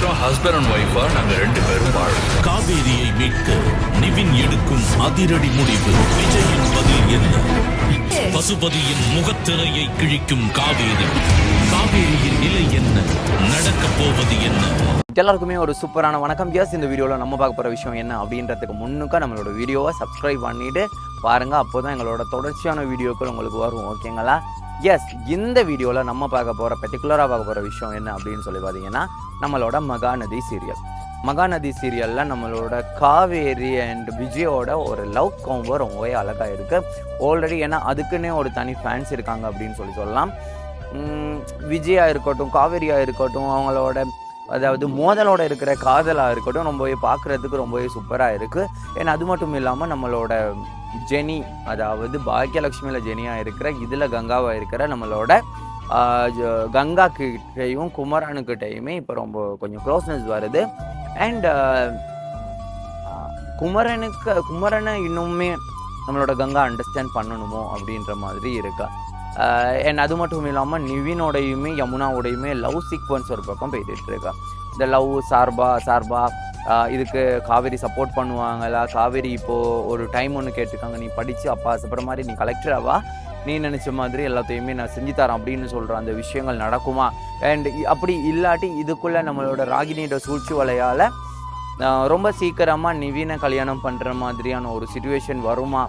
வருஷம் husband and ஒய்ஃபா நாங்க ரெண்டு பேரும் வாழும் காவேரியை மீட்க நிவின் எடுக்கும் அதிரடி முடிவு. விஜயின் பதில் என்ன? பசுபதியின் முகத்திரையை கிழிக்கும் காவேரி. காவேரியின் நிலை என்ன? நடக்கப் போவது என்ன? எல்லாருக்குமே ஒரு சூப்பரான வணக்கம். எஸ் இந்த வீடியோவில் நம்ம பார்க்க போகிற விஷயம் என்ன அப்படின்றதுக்கு முன்னுக்க நம்மளோட வீடியோவை சப்ஸ்கிரைப் பண்ணிட்டு பாருங்க அப்போ தான் எங்களோட தொடர்ச்சியான வீடியோக்கள் உங்களுக்கு வரும் ஓகேங்களா? எஸ் இந்த வீடியோவில் நம்ம பார்க்க போகிற பர்டிகுலராக பார்க்க போகிற விஷயம் என்ன அப்படின்னு சொல்லி பார்த்தீங்கன்னா நம்மளோட மகாநதி சீரியல் மகாநதி சீரியலில் நம்மளோட காவேரி அண்ட் விஜயோட ஒரு லவ் காம்போ ரொம்பவே அழகாக இருக்குது ஆல்ரெடி ஏன்னா அதுக்குன்னே ஒரு தனி ஃபேன்ஸ் இருக்காங்க அப்படின்னு சொல்லி சொல்லலாம். விஜயாக இருக்கட்டும் காவேரியாக இருக்கட்டும் அவங்களோட அதாவது மோதலோட இருக்கிற காதலாக இருக்கட்டும் ரொம்பவே பார்க்குறதுக்கு ரொம்பவே சூப்பராக இருக்குது ஏன்னா அது மட்டும் இல்லாமல் நம்மளோட ஜெனி அதாவது பாக்கியலட்சுமியில் ஜெனியாக இருக்கிற இதில் கங்காவாக இருக்கிற நம்மளோட கங்கா கிட்டையும் குமரனுக்கிட்டையுமே இப்போ ரொம்ப கொஞ்சம் க்ளோஸ்னஸ் வருது. அண்ட் குமரனுக்கு குமரனை இன்னுமே நம்மளோட கங்கா அண்டர்ஸ்டாண்ட் பண்ணணுமோ அப்படின்ற மாதிரி இருக்கா. அண்ட் அது மட்டும் இல்லாமல் நிவினோடையுமே யமுனாவோடையுமே லவ் சீக்வன்ஸ் ஒரு பக்கம் போயிட்டு இருக்கா. இந்த லவ் சார்பா சார்பா இதுக்கு காவேரி சப்போர்ட் பண்ணுவாங்களா? காவேரி இப்போது ஒரு டைம் ஒன்று கேட்டிருக்காங்க. நீ படித்து அப்பா ஆசைப்படுற மாதிரி நீ கலெக்டராவா நீ நினச்ச மாதிரி எல்லாத்தையுமே நான் செஞ்சு தரேன் அப்படின்னு சொல்கிற அந்த விஷயங்கள் நடக்குமா? அண்ட் அப்படி இல்லாட்டி இதுக்குள்ளே நம்மளோட ராகினியோட சூழ்ச்சி வலையால் ரொம்ப சீக்கிரமாக நிவீன கல்யாணம் பண்ணுற மாதிரியான ஒரு சுச்சுவேஷன் வருமா?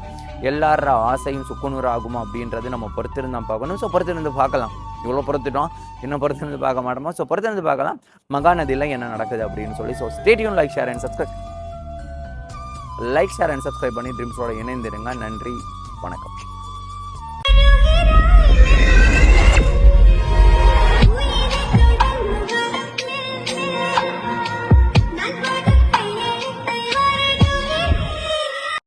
எல்லார ஆசையும் சுக்குநூறு ஆகுமா அப்படின்றது நம்ம பொறுத்திருந்தா பார்க்கணும். ஸோ பொறுத்திருந்து பார்க்கலாம். இவ்வளோ பொறுத்துட்டோம். இன்னும் பொறுத்திருந்து பார்க்க மாட்டோமா? ஸோ பொறுத்திருந்து பார்க்கலாம். மகாநதியில் என்ன நடக்குது அப்படின்னு சொல்லி. So stadium like share and subscribe like share and subscribe பண்ணி ட்ரீம்ஸோட இணைந்திருங்க. நன்றி. வணக்கம்.